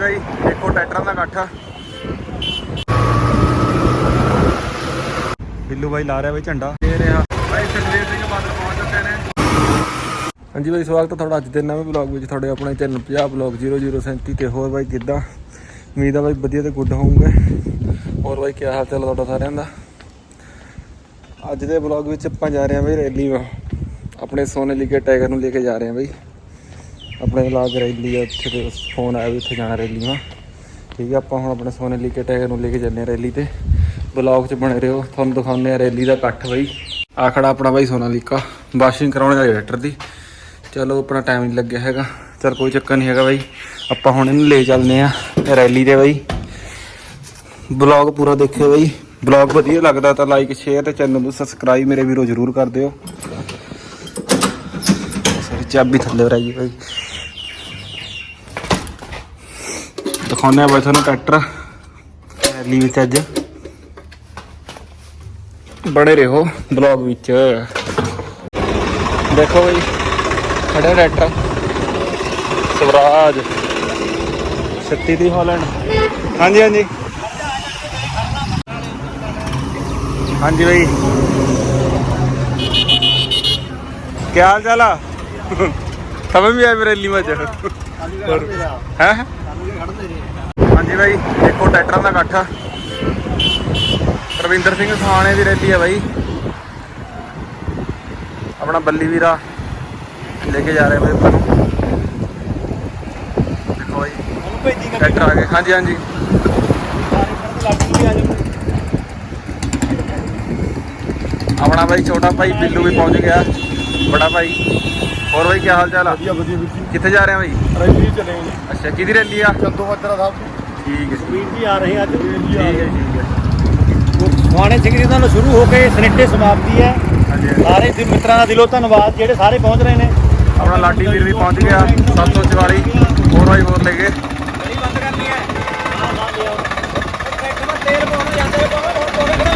ਬਾਈ ਦੇਖੋ, ਟਰੈਕਟਰਾਂ ਦਾ ਇਕੱਠ ਬਿੱਲੂ ਬਾਈ ਲਾ ਰਿਹਾ ਬਾਈ ਝੰਡਾ। ਦੇ ਰਿਹਾ। ਬਾਈ ਸੁਖਦੇਵ ਸਿੰਘ ਬਾਦਲ ਪਹੁੰਚ ਚੁੱਕੇ ਨੇ। ਹਾਂਜੀ ਬਾਈ, ਸਵਾਗਤ ਹੈ ਤੁਹਾਡਾ ਅੱਜ ਦੇ ਨਵੇਂ ਵਲੌਗ ਵਿੱਚ। ਤੁਹਾਡੇ ਆਪਣੇ ਚੈਨਲ ਪੰਜਾਬ ਵਲੌਗ 0037 ਤੇ ਹੋਰ ਬਾਈ ਕਿੱਦਾਂ? ਉਮੀਦ ਆ ਬਾਈ ਵਧੀਆ ਤੇ ਗੁੱਡ ਹੋਊਗੇ ਹੋਰ ਬਾਈ ਕੀ ਹਾਲ ਚਾਲ ਤੁਹਾਡਾ ਸਾਰਿਆਂ ਦਾ? ਅੱਜ ਦੇ ਵਲੌਗ ਵਿੱਚ ਆਪਾਂ ਜਾ ਰਹੇ ਹਾਂ ਬਾਈ ਰੈਲੀ ਵਾ। ਆਪਣੇ ਸੋਨੇ ਲਿਕੇ ਟਾਈਗਰ ਨੂੰ ਲੈ ਕੇ ਜਾ ਰਹੇ ਹਾਂ ਬਾਈ। ਆਪਣੇ ਲਾਗ ਰੈਲੀ ਆ ਉੱਥੇ ਤੇ ਫੋਨ ਆਇਆ ਵੀ ਉੱਥੇ ਜਾਣਾ ਰੈਲੀ ਵਾ ਠੀਕ ਹੈ ਆਪਾਂ ਹੁਣ ਆਪਣੇ ਸੋਨੇ ਲਿਕੇ ਟਾਈਗਰ ਨੂੰ ਲੈ ਕੇ ਚੱਲੇ ਹਾਂ ਰੈਲੀ ਤੇ। ਵਲੌਗ 'ਚ ਬਣੇ ਰਹੋ, ਤੁਹਾਨੂੰ ਦਿਖਾਉਂਦੇ ਆ ਰੈਲੀ ਦਾ ਇਕੱਠ ਬਾਈ। ਆ ਖੜਾ ਆਪਣਾ ਬਾਈ ਸੋਨਾਲੀਕਾ ਵਾਸ਼ਿੰਗ ਕਰਾਉਣ ਦਾ ਟਰੈਕਟਰ ਦੀ। ਚਲੋ, ਆਪਣਾ ਟਾਈਮ ਨਹੀਂ ਲੱਗਿਆ ਹੈਗਾ। ਚਲ ਕੋਈ ਚੱਕਰ ਨਹੀਂ ਹੈਗਾ ਬਾਈ। ਆਪਾਂ ਹੁਣ ਇਹਨੂੰ ਲੈ ਚੱਲਦੇ ਆ ਰੈਲੀ ਤੇ ਬਾਈ। ਬਲੌਗ ਪੂਰਾ ਦੇਖਿਓ ਬਾਈ। ਬਲੌਗ ਵਧੀਆ ਲੱਗਦਾ ਤਾਂ ਲਾਈਕ ਸ਼ੇਅਰ ਤੇ ਚੈਨਲ ਨੂੰ ਸਬਸਕ੍ਰਾਈਬ ਮੇਰੇ ਵੀਰੋ ਜਰੂਰ ਕਰ ਦਿਓ। ਚਾਬੀ ਥੱਲੇ ਰਹੀ ਬਾਈ। ਦਿਖਾਉਂਦੇ ਆ ਬਾਈ ਤੁਹਾਨੂੰ ਟਰੈਕਟਰ। ਰੈਲੀ ਵਿੱਚ ਅੱਜ। ਬਣੇ ਰਹੋ ਬਲੌਗ ਵਿੱਚ। ਦੇਖੋ ਬਾਈ ਖੜਾ ਟਰੈਕਟਰ। ਸਵਰਾਜ। 36 ਦੀ ਹਾਲੈਂਡ ਹਾਂਜੀ ਹਾਂਜੀ। ਹਾਂਜੀ ਬਾਈ। ਕੀ ਹਾਲ ਚਾਲ ਆ? ਸਮਝ ਵੀ ਆ ਮੇਰੇ ਲੀ ਮੱਝ ਹੈ? ਹਾਂਜੀ ਬਾਈ ਦੇਖੋ ਟਰੈਕਟਰਾਂ ਦਾ ਇਕੱਠ ਰਵਿੰਦਰ ਸਿੰਘ ਸਹਾਣੇ ਦੀ ਰੈਲੀ ਹੈ ਬਾਈ। ਆਪਣਾ ਬੱਲੀ ਵੀਰਾ ਲੈ ਕੇ ਜਾ ਰਹੇ ਬਾਈ ਆਪਾਂ ਨੂੰ। ਦੇਖੋ ਬਾਈ ਟਰੈਕਟਰ ਆ ਗਏ। ਹਾਂਜੀ ਹਾਂਜੀ। ਆਪਣਾ ਬਾਈ ਛੋਟਾ ਭਾਈ ਬਿੱਲੂ ਵੀ ਪਹੁੰਚ ਗਿਆ। ਬੜਾ ਭਾਈ। ਹੋਰ ਬਾਈ ਕੀ ਹਾਲ ਚਾਲ ਆ? ਵਧੀਆ ਵਧੀਆ ਜੀ। ਕਿੱਥੇ ਜਾ ਰਹੇ ਆ ਬਾਈ? ਰੈਲੀ ਚਲੇ ਜੀ। ਅੱਛਾ ਕਿਹਦੀ ਰੈਲੀ ਆ? ਚੰਦੋ ਮਾਜਰਾ ਸਾਹਿਬ ਠੀਕ ਹੈ ਜੀ, ਵੀਰ ਜੀ ਆ ਰਹੇ ਅੱਜ। ਜੀ। ਸਿੰਘ ਜੀ ਸ਼ੁਰੂ ਹੋ ਕੇ ਸਨੇਟੇ ਸਮਾਪਤੀ ਹੈ। ਸਾਰੇ ਦਿ- ਮਿੱਤਰਾਂ ਦਾ ਦਿਲੋਂ ਧੰਨਵਾਦ ਜਿਹੜੇ ਸਾਰੇ ਪਹੁੰਚ ਰਹੇ ਨੇ। ਆਪਣਾ ਲਾਡੀ ਵੀਰ ਵੀ ਪਹੁੰਚ ਗਿਆ 744 ਹੋਰ ਬਾਈ ਹੋਰ ਲੈ ਗਏ ਬੜੀ ਬੰਦ ਕਰਨੀ ਹੈ। ਹਾਂ ਹਾਂ ਲਿਆਓ ਟਰੈਕਟਰ ਦਾ ਤੇਲ ਪਾਉਣ ਜਾਂਦੇ ਪਾਉਣ ਹੋਰ ਕੋਲੇ ਖੜਾ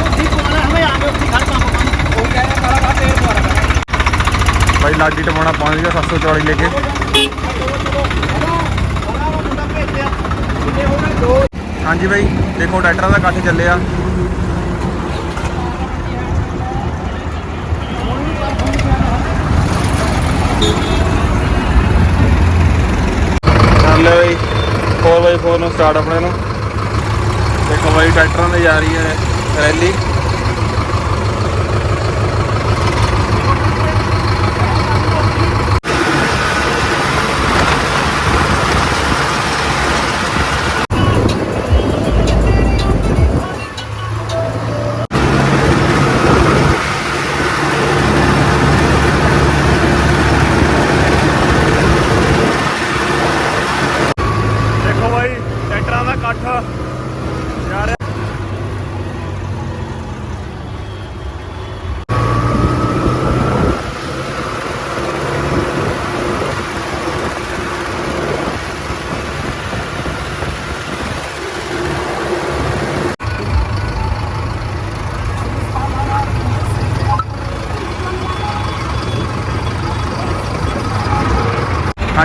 ਉੱਥੀ ਪਾਉਣਾ ਹਮੇ ਆ ਗਏ ਉੱਥੀ ਖੜ ਪੰਪ ਪੰਪ ਕੋਈ ਕਹਿੰਦਾ ਕਾਲਾ ਕਾਲਾ ਤੇਲ ਪਵਾ ਰਹਾ ਬਾਈ ਲਾਡੀ ਟਮਾਣਾ ਪਹੁੰਚ ਗਿਆ 744 ਲੈ ਕੇ ਹਾਂਜੀ ਬਾਈ, ਦੇਖੋ ਟਰੈਕਟਰਾਂ ਦਾ ਇਕੱਠ ਚੱਲਿਆ। ਚੱਲ ਬਾਈ 4x4 ਨੂੰ ਸਟਾਰਟ ਆਪਣੇ ਨੂੰ। ਦੇਖੋ ਬਾਈ, ਟਰੈਕਟਰਾਂ ਦੀ ਜਾ ਰਹੀ ਹੈ ਰੈਲੀ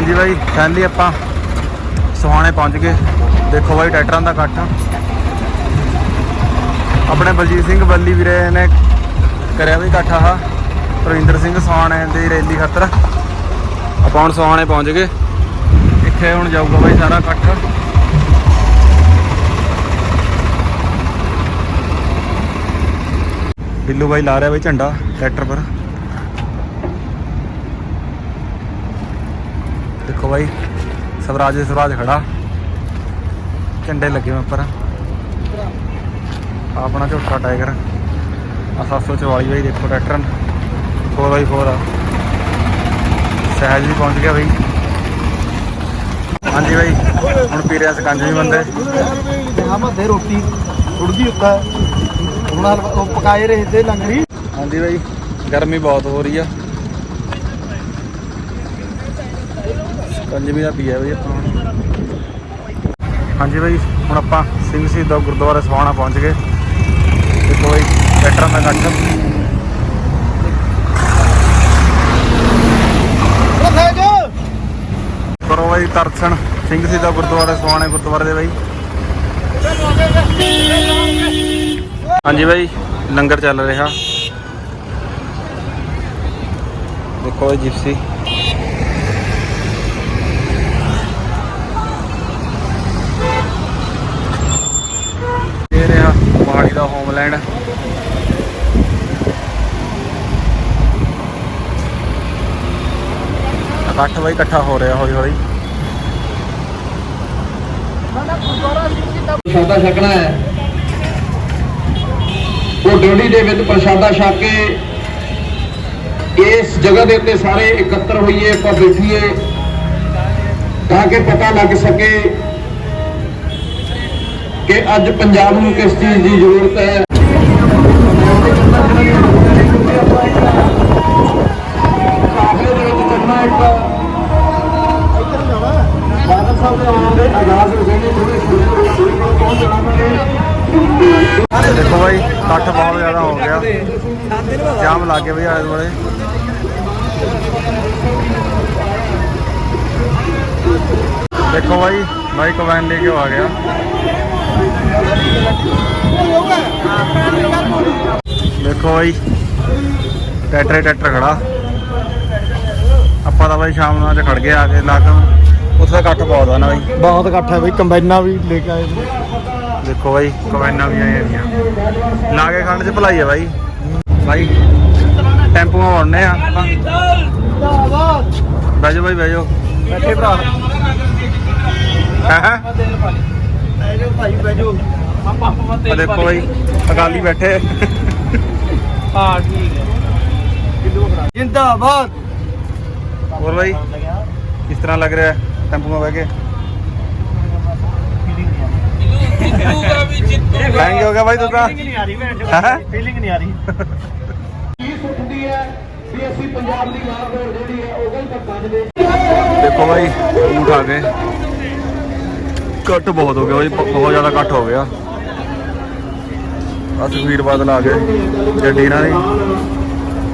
ਹਾਂਜੀ ਬਾਈ ਫੈਨਲੀ ਆਪਾਂ ਸੁਹਾਣੇ ਪਹੁੰਚ ਗਏ। ਦੇਖੋ ਬਾਈ, ਟਰੈਕਟਰਾਂ ਦਾ ਇਕੱਠ ਆਪਣੇ ਬਲਜੀਤ ਸਿੰਘ ਬੱਲੀ ਵੀਰੇ ਨੇ ਕਰਿਆ ਵੀ ਇਕੱਠ ਆਹ। ਪ੍ਰਵਿੰਦਰ ਸਿੰਘ ਸੁਹਾਣੇ ਦੀ ਰੈਲੀ ਖਾਤਰ। ਆਪਾਂ ਹੁਣ ਸੁਹਾਣੇ ਪਹੁੰਚ ਗਏ। ਇੱਥੇ ਹੁਣ ਜਾਊਗਾ ਬਾਈ ਸਾਰਾ ਇਕੱਠ। ਬਿੱਲੂ ਬਾਈ ਲਾ ਰਿਹਾ ਬਾਈ ਝੰਡਾ ਟਰੈਕਟਰ ਪਰ। ਦੇਖੋ ਬਾਈ ਸਵਰਾਜ ਸਵਰਾਜ ਖੜਾ। ਝੰਡੇ ਲੱਗੇ ਹੋਏ ਉੱਪਰ। ਆਪਣਾ ਝੋਟਾ ਟਾਈਗਰ। ਆ 744 ਬਾਈ ਦੇਖੋ ਟਰੈਕਟਰ। 4x4 ਆ। ਸਹਿਜ ਵੀ ਪਹੁੰਚ ਗਿਆ ਬਾਈ। ਹਾਂਜੀ ਬਾਈ ਹੁਣ ਪੀ ਰਿਆ ਸਕੰਜ ਵੀ ਬੰਦੇ। ਜਹਾਂ ਮੱਦੇ ਰੋਟੀ। ਉੜਦੀ ਉੱਤਾ। ਹੁਣ ਉਹ ਪਕਾਏ ਰਹੇ ਤੇ ਲੰਗੜੀ। ਹਾਂਜੀ ਬਾਈ ਗਰਮੀ ਬਹੁਤ ਹੋ ਰਹੀ ਆ। ਪੰਜਵੀਂ ਦਾ ਪੀਆ ਬਾਈ ਆਪਾਂ ਹਾਂਜੀ ਬਾਈ, ਹੁਣ ਆਪਾਂ ਸਿੰਘ ਸ਼ਹੀਦਾਂ ਗੁਰਦੁਆਰਾ ਸਵਾਣਾ ਪਹੁੰਚ ਗਏ। ਦੇਖੋ ਬਾਈ ਟਰੈਕਟਰਾਂ ਦਾ ਕੱਟ। ਕਰੋ ਬਾਈ ਤਰਸਣ ਸਿੰਘ ਸਿੱਧਾ ਗੁਰਦੁਆਰਾ ਸਵਾਣਾ ਗੁਰਦੁਆਰੇ ਦੇ ਬਾਈ। ਹਾਂਜੀ ਬਾਈ, ਲੰਗਰ ਚੱਲ ਰਿਹਾ। ਦੇਖੋ ਇਹ ਜਿਪਸੀ ਇਹ ਰਿਹਾ ਪਹਾੜੀ ਇਕੱਠ ਬਾਈ ਇਕੱਠਾ ਹੋ ਰਿਹਾ ਹੌਲੀ ਹੌਲੀ। ਪ੍ਰਸ਼ਾਦਾ ਛਕਣਾ ਹੈ। ਉਹ ਡਿਊਟੀ ਦੇ ਵਿੱਚ ਪ੍ਰਸ਼ਾਦਾ ਛਕ ਕੇ ਇਸ ਜਗ੍ਹਾ ਦੇ ਉੱਤੇ ਸਾਰੇ ਇਕੱਤਰ ਹੋਈਏ, ਆਪਾਂ ਬੈਠੀਏ, ਤਾਂ ਕਿ ਪਤਾ ਲੱਗ ਸਕੇ ਕਿ ਅੱਜ ਪੰਜਾਬ ਨੂੰ ਕਿਸ ਚੀਜ਼ ਦੀ ਜ਼ਰੂਰਤ ਹੈ? ਕਾਫਲੇ ਦੇਖੋ ਬਾਈ, ਇਕੱਠ ਬਹੁਤ ਜ਼ਿਆਦਾ ਹੋ ਗਿਆ। ਜਾਮ ਲੱਗ ਗਿਆ ਬਈ ਆਲੇ ਦੁਆਲੇ। ਦੇਖੋ ਬਾਈ ਬਾਈ ਕਵੈਨ ਲੈ ਕੇ ਆ ਗਿਆ? ਦੇਖੋ ਬਾਈ ਟਰੈਕਟਰ ਟਰੈਕਟਰ ਖੜਾ। ਆਪਾਂ ਤਾਂ ਬਾਈ ਸ਼ਾਮ ਨੂੰ ਅੱਜ ਖੜ ਗਏ ਆ ਕੇ ਲਾਗਮ ਉੱਥੇ ਇਕੱਠ ਬਹੁਤ ਆ ਨਾ ਬਾਈ। ਬਹੁਤ ਇਕੱਠ ਹੈ ਬਈ ਕੰਬਾਈਨਾਂ ਵੀ ਲੈ ਕੇ ਆਏ ਨੇ। ਦੇਖੋ ਬਾਈ ਕਮੈਨਾਂ ਵੀ ਆਈਆਂ ਦੀਆਂ ਲਾਗੇ ਖੰਡ ਚ ਭਲਾਈ ਆ ਬਾਈ। ਬਾਈ ਟੈਂਪੂ ਆਉਣੇ ਆ। ਬੈਜੋ ਬਾਈ ਬੈਜੋ ਬੈਠੇ ਭਰਾ। ਹੈ? ਬੈਜੋ ਭਾਈ ਬੈਜੋ ਆ ਦੇਖੋ ਬਾਈ ਅਕਾਲੀ ਬੈਠੇ। ਹਾਂ ਠੀਕ ਹੈ। ਜਿੰਦਾਬਾਦ। ਹੋਰ ਬਾਈ ਕਿਸ ਤਰ੍ਹਾਂ ਲੱਗ ਰਿਹਾ ਟੈਂਪੂ ਮੇ ਬਹਿ ਕੇ? ਥੈਂਕ ਹੋ ਗਿਆ ਬਾਈ ਤੂੰ ਤਾਂ ਨਹੀਂ ਆ ਰਹੀ ਹੈਂ? ਫੀਲਿੰਗ ਨਹੀਂ ਆ ਰਹੀ। ਕੀ ਸੁਣਦੀ ਹੈ ਵੀ ਅਸੀਂ ਪੰਜਾਬ ਦੀ ਵਾਰਦੌੜ ਜਿਹੜੀ ਹੈ ਉਹ ਗੱਲ ਤੱਕ ਕੱਢਦੇ ਦੇਖੋ ਬਾਈ ਊਠ ਆ ਗਏ। ਕੱਟ ਬਹੁਤ ਹੋ ਗਿਆ ਬਾਈ ਬ- ਬਹੁਤ ਜ਼ਿਆਦਾ ਕੱਟ ਹੋ ਗਿਆ। ਆ ਸੁਖਵੀਰ ਬਾਦਲ ਆ ਗਏ ਗੱਡੀ ਇਹਨਾਂ ਦੀ ਭਾਈ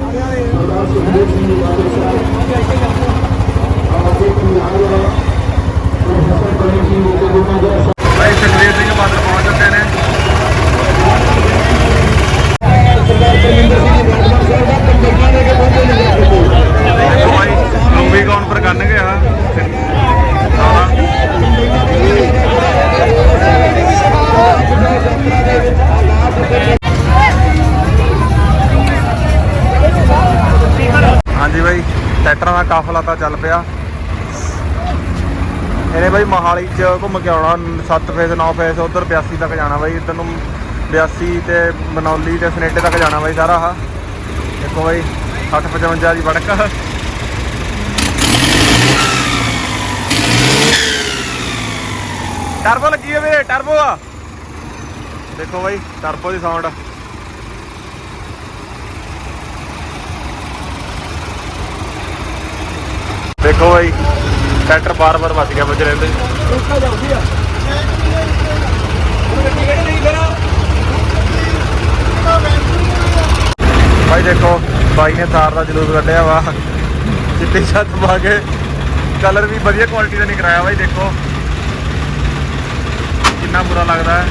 ਟਰੈਕਟਰਾਂ ਦਾ ਕਾਫਲਾ ਤਾਂ ਚੱਲ ਪਿਆ। ਇਹਨੇ ਬਾਈ ਮੋਹਾਲੀ ਚ ਘੁੰਮ ਕੇ ਆਉਣਾ 7 ਫੇਸ 9 ਫੇਸ ਉਧਰ 82 ਤੱਕ ਜਾਣਾ ਬਾਈ, ਇੱਧਰ ਨੂੰ 82 ਤੇ ਬਨੌਲੀ ਤੇ ਸਨੇਟੇ ਤੱਕ ਜਾਣਾ ਬਾਈ ਸਾਰਾ ਆਹ। ਦੇਖੋ ਬਾਈ 60 55 ਦੀ ਵੜਕ। ਟਰਬੋ ਲੱਗੀ ਹੈ ਟਰਬੋ ਆ। ਦੇਖੋ ਬਾਈ, ਟਰਬੋ ਦੀ ਸਾਊਂਡ ਦੇਖੋ ਬਾਈ ਟਰੈਕਟਰ ਬਾਰ-ਬਾਰ ਵੱਜ ਗਿਆ ਵੱਜ ਰਹਿੰਦੇ ਭਾਈ ਦੇਖੋ ਬਾਈ ਨੇ ਤਾਰ ਦਾ ਜਲੂਸ ਕੱਢਿਆ ਵਾ। ਚਿੱਟੀ ਛੱਤ ਪਾ ਕੇ। ਕਲਰ ਵੀ ਵਧੀਆ ਕੁਆਲਿਟੀ ਦਾ ਨਹੀਂ ਕਰਾਇਆ ਬਾਈ ਦੇਖੋ। ਕਿੰਨਾ ਬੁਰਾ ਲੱਗਦਾ ਹੈ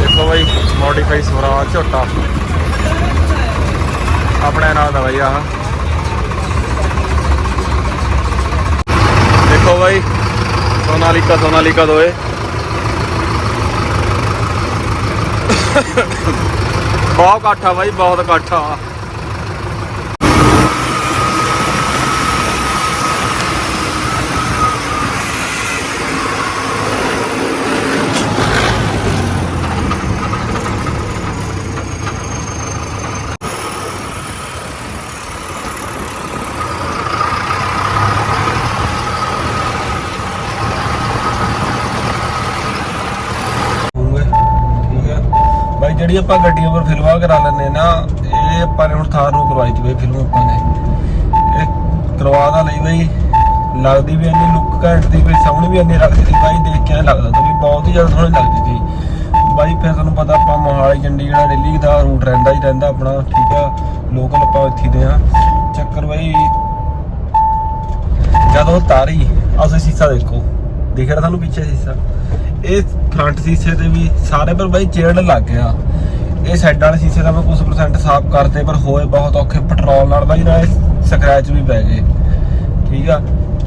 ਦੇਖੋ ਬਾਈ ਮੋਡੀਫਾਈ ਸਵਰਾ ਝੋਟਾ। ਆਪਣੇ ਨਾਲ ਦਾ ਬਾਈ ਆਹ। ਦੇਖੋ ਬਾਈ, ਸੋਨਾਲੀਕਾ ਸੋਨਾਲੀਕਾ ਦੋਏ। ਬਹੁਤ ਇਕੱਠਾ ਬਾਈ, ਬਹੁਤ ਇਕੱਠਾ ਬਾਈ ਜਿਹੜੀ ਆਪਾਂ ਗੱਡੀਆਂ ਉੱਪਰ ਫਿਲਮਾਂ ਕਰਾ ਲੈਂਦੇ ਨਾ, ਇਹ ਆਪਾਂ ਨੇ ਹੁਣ ਥਾਰ ਨੂੰ ਕਰਵਾਈ ਤੀ ਬਈ ਫਿਲਮ ਆਪਾਂ ਨੇ। ਇਹ ਕਰਵਾ ਦਾ ਲਈ ਬਈ, ਲੱਗਦੀ ਵੀ ਇੰਨੀ ਲੁੱਕ ਘੈਂਟ ਦੀ ਕੋਈ ਸਾਹਮਣੇ ਵੀ ਇੰਨੀ ਲੱਗਦੀ ਸੀ ਬਾਈ ਦੇਖ ਕੇ ਲੱਗਦਾ ਤਾਂ ਵੀ ਬਹੁਤ ਹੀ ਜ਼ਿਆਦਾ ਸੋਹਣੀ ਲੱਗਦੀ ਸੀ। ਬਾਈ ਫਿਰ ਤੁਹਾਨੂੰ ਪਤਾ ਆਪਾਂ ਮੋਹਾਲੀ ਚੰਡੀਗੜ੍ਹ ਦਿੱਲੀ ਦਾ ਰੂਟ ਰਹਿੰਦਾ ਹੀ ਰਹਿੰਦਾ ਆਪਣਾ, ਠੀਕ ਆ? ਲੋਕਲ ਆਪਾਂ ਇੱਥੇ ਦੇ ਆ ਚੱਕਰ ਬਾਈ, ਜਦੋਂ ਤਾਰੀ ਅਸੀਂ ਸੀਸਾ ਦੇਖੋ। ਦਿਖ ਰਿਹਾ ਤੁਹਾਨੂੰ ਪਿੱਛੇ ਸੀਸਾ? ਇਹ ਫਰੰਟ ਸੀਸੇ ਤੇ ਵੀ ਸਾਰੇ, ਪਰ ਬਾਈ ਚੇੜ ਲੱਗ ਗਿਆ। ਇਹ ਸਾਈਡਾਂ ਵਾਲੇ ਸੀਸੇ ਦਾ ਮੈਂ ਕੁਝ ਪਰਸੈਂਟ ਸਾਫ਼ ਕਰਤੇ, ਪਰ ਹੋਏ ਬਹੁਤ ਔਖੇ। ਪੈਟਰੋਲ ਨਾਲ ਬਾਈ ਨਾਲੇ ਸਕ੍ਰੈਚ ਵੀ ਪੈ ਗਏ। ਠੀਕ ਆ?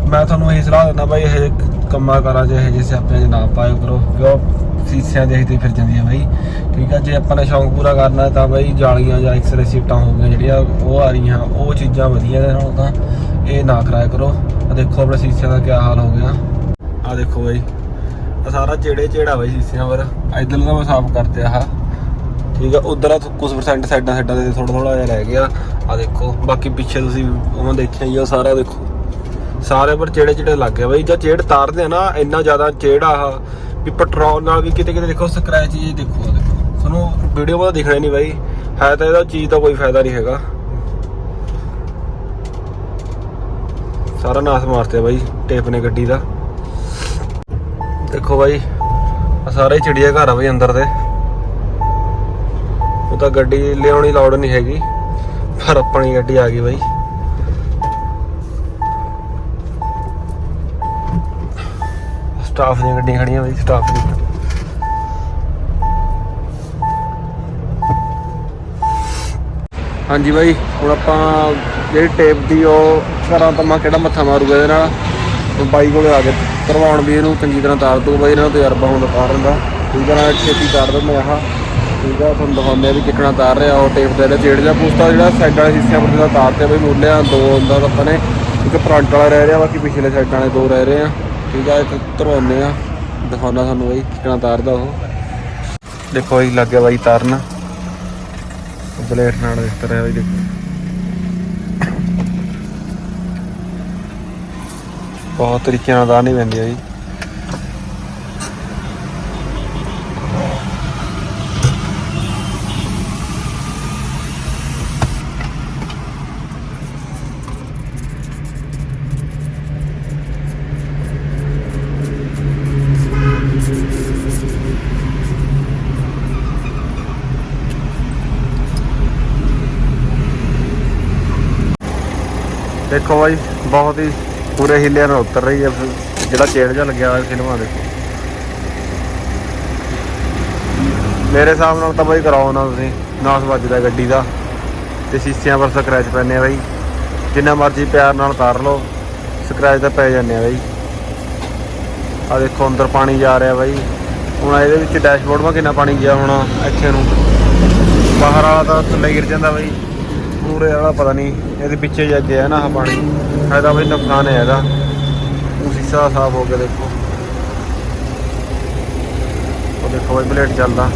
ਮੈਂ ਤੁਹਾਨੂੰ ਇਹ ਸਲਾਹ ਦਿੰਦਾ ਬਾਈ, ਇਹ ਕੰਮਾਂ ਕਾਰਾਂ 'ਚ ਇਹ ਜਿਹੇ ਸਿਆਪਿਆਂ 'ਚ ਨਾ ਪਾਇਓ ਕਰੋ, ਕਿਉਂ? ਸੀਸਿਆਂ ਦੇ ਤੇ ਫਿਰ ਜਾਂਦੀਆਂ ਬਾਈ। ਠੀਕ ਆ? ਜੇ ਆਪਾਂ ਨੇ ਸ਼ੌਂਕ ਪੂਰਾ ਕਰਨਾ ਤਾਂ ਬਾਈ ਜਾਲੀਆਂ ਜਾਂ ਐਕਸਰੇ ਸੀਟਾਂ ਹੋ ਗਈਆਂ ਜਿਹੜੀਆਂ, ਉਹ ਆ ਰਹੀਆਂ। ਉਹ ਚੀਜ਼ਾਂ ਵਧੀਆ ਨੇ ਨਾਲੋਂ ਤਾਂ। ਇਹ ਨਾ ਕਰਾਇਆ ਕਰੋ। ਆ ਦੇਖੋ ਆਪਣੇ ਸੀਸਿਆਂ ਦਾ ਕੀ ਹਾਲ ਹੋ ਗਿਆ। ਆ ਦੇਖੋ ਬਾਈ। ਆ ਸਾਰਾ ਚੇੜੇ ਚੇੜਾ ਬਾਈ ਸੀਸਿਆਂ ਪਰ ਇਧਰ ਦਾ ਮੈਂ ਸਾਫ਼ ਕਰਤੇ ਆਹ ਠੀਕ ਆ, ਉਧਰ ਆ ਕੁਝ ਪਰਸੈਂਟ ਸਾਈਡਾਂ ਸਾਈਡਾਂ ਤੇ ਥੋੜਾ ਥੋੜਾ ਜਿਹਾ ਰਹਿ ਗਿਆ। ਆ ਦੇਖੋ, ਬਾਕੀ ਪਿੱਛੇ ਤੁਸੀਂ ਉਹ ਦੇਖਿਆ ਹੀ ਆ ਸਾਰਾ ਦੇਖੋ। ਸਾਰੇ ਪਰ ਚੇੜੇ ਚੇੜੇ ਲੱਗ ਗਿਆ ਬਾਈ ਜਦ ਚੇੜ ਤਾਰਦੇ ਆ ਨਾ, ਇੰਨਾ ਜ਼ਿਆਦਾ ਚੇੜ ਆ। ਵੀ ਪੈਟਰੋਲ ਨਾਲ ਵੀ ਕਿਤੇ ਕਿਤੇ ਦੇਖੋ ਸਕ੍ਰੈਚ ਜੀ ਦੇਖੋ ਆਹ ਦੇਖੋ। ਤੁਹਾਨੂੰ ਵੀਡੀਓ ਬਾਅਦ ਦਿਖਣਾ ਨਹੀਂ ਬਾਈ। ਹੈ ਤਾਂ ਇਹਦਾ ਚੀਜ਼ ਦਾ ਕੋਈ ਫਾਇਦਾ ਨਹੀਂ ਹੈਗਾ। ਸਾਰਾ ਨਾਸ ਮਾਰਤੇ ਬਾਈ, ਟੇਪ ਨੇ ਗੱਡੀ ਦਾ। ਦੇਖੋ ਬਾਈ ਆ ਸਾਰੇ ਚਿੜੀਆ ਘਰ ਆ ਬਈ ਅੰਦਰ ਦੇ। ਉਹ ਤਾਂ ਗੱਡੀ ਲਿਆਉਣੀ ਲੋੜ ਨਹੀਂ ਹੈਗੀ, ਪਰ ਆਪਣੀ ਗੱਡੀ ਆ ਗਈ ਬਾਈ। ਸਟਾਫ ਦੀਆਂ ਗੱਡੀਆਂ ਖੜੀਆਂ ਬਾਈ, ਸਟਾਫ ਦੀਆਂ। ਹਾਂਜੀ ਬਾਈ, ਹੁਣ ਆਪਾਂ ਜਿਹੜੀ ਟੇਪ ਦੀ ਉਹ ਘਰਾਂ ਤਾਂ ਮੈਂ ਕਿਹੜਾ ਮੱਥਾ ਮਾਰੂਗਾ ਇਹਦੇ ਨਾਲ? ਹੁਣ ਬਾਈ ਕੋਲੇ ਆ ਕੇ ਕਰਵਾਉਣ ਵੀ ਇਹਨੂੰ ਚੰਗੀ ਤਰ੍ਹਾਂ ਤਾਰ ਦੂ ਬਾਈ, ਇਹਨਾਂ ਨੂੰ ਤਜਰਬਾ ਹੁੰਦਾ ਤਾਰਨ ਦਾ ਠੀਕ ਹੈ ਨਾ ਛੇਤੀ ਤਾਰ ਦਿੰਦੇ ਆਹ। ਠੀਕ ਆ, ਤੁਹਾਨੂੰ ਦਿਖਾਉਂਦੇ ਆ ਵੀ ਕਿੱਕਣਾ ਤਾਰ ਰਿਹਾ, ਉਹ ਟੇਪ ਦੇ ਰਿਹਾ। ਚੇੜ ਪੂਸਤਾ ਜਿਹੜਾ ਸਾਈਡਾਂ ਵਾਲੇ ਹਿੱਸਿਆਂ ਪਰ ਦਾ ਤਾਰ ਤੇ ਬਈ ਮੁੱਲਿਆ ਦੋ ਹੁੰਦਾ ਆਪਾਂ ਨੇ। ਇੱਕ ਫਰੰਟ ਵਾਲਾ ਰਹਿ ਰਿਹਾ, ਬਾਕੀ ਪਿਛਲੇ ਸਾਈਡਾਂ ਵਾਲੇ ਦੋ ਰਹਿ ਰਹੇ ਆ। ਠੀਕ ਆ, ਇੱਕ ਧਰਵਾਉਂਦੇ ਆ। ਦਿਖਾਉਣਾ ਤੁਹਾਨੂੰ ਬਈ ਕਿੱਕਣਾ ਤਾਰਦਾ ਉਹ। ਦੇਖੋ ਇਹ ਲੱਗ ਗਿਆ ਬਾਈ ਤਾਰਨ। ਬਲੇਡ ਨਾਲ ਇਸ ਤਰ੍ਹਾਂ ਬਈ, ਦੇਖੋ। ਬਹੁਤ ਤਰੀਕੇ ਨਾਲ ਤਾਰਨੀ ਪੈਂਦੀ ਹੈ ਜੀ। ਦੇਖੋ ਬਾਈ ਬਹੁਤ ਹੀ ਪੂਰੇ ਹਿੱਲਿਆਂ ਨਾਲ ਉਤਰ ਰਹੀ ਹੈ, ਫਿਰ ਜਿਹੜਾ ਚੇੜ ਜਿਹਾ ਲੱਗਿਆ ਹੋਇਆ ਫਿਲਮਾਂ ਦੇਖੋ ਮੇਰੇ ਹਿਸਾਬ ਨਾਲ ਤਾਂ ਬਾਈ ਕਰਾਓ ਨਾ ਤੁਸੀਂ, ਨਾਸ ਵੱਜਦਾ ਗੱਡੀ ਦਾ। ਤੇ ਸੀਸਿਆਂ ਪਰ ਸਕ੍ਰੈਚ ਪੈਣੇ ਆ ਬਾਈ। ਜਿੰਨਾ ਮਰਜ਼ੀ ਪਿਆਰ ਨਾਲ ਤਾਰ ਲਓ ਸਕ੍ਰੈਚ ਤਾਂ ਪੈ ਜਾਂਦੇ ਆ ਬਾਈ। ਆ ਦੇਖੋ, ਅੰਦਰ ਪਾਣੀ ਜਾ ਰਿਹਾ ਬਾਈ। ਹੁਣ ਇਹਦੇ ਵਿੱਚ ਡੈਸ਼ਬੋਰਡ 'ਮਾ ਕਿੰਨਾ ਪਾਣੀ ਗਿਆ ਹੋਣਾ ਇੱਥੇ ਨੂੰ। ਬਾਹਰ ਵਾਲਾ ਤਾਂ ਥੱਲੇ ਗਿਰ ਜਾਂਦਾ ਬਾਈ। ਪੂਰੇ ਵਾਲਾ ਪਤਾ ਨਹੀਂ, ਇਹਦੇ ਪਿੱਛੇ ਜਾ ਗਿਆ ਨਾ ਆਹ ਪਾਣੀ। ਫਾਇਦਾ ਬਈ ਨੁਕਸਾਨ ਹੈ ਇਹਦਾ ਉਹ ਸ਼ੀਸ਼ਾ ਸਾਫ਼ ਹੋ ਗਿਆ ਦੇਖੋ। ਉਹ ਦੇਖੋ ਬਈ ਬਲੇਡ ਚੱਲਦਾ।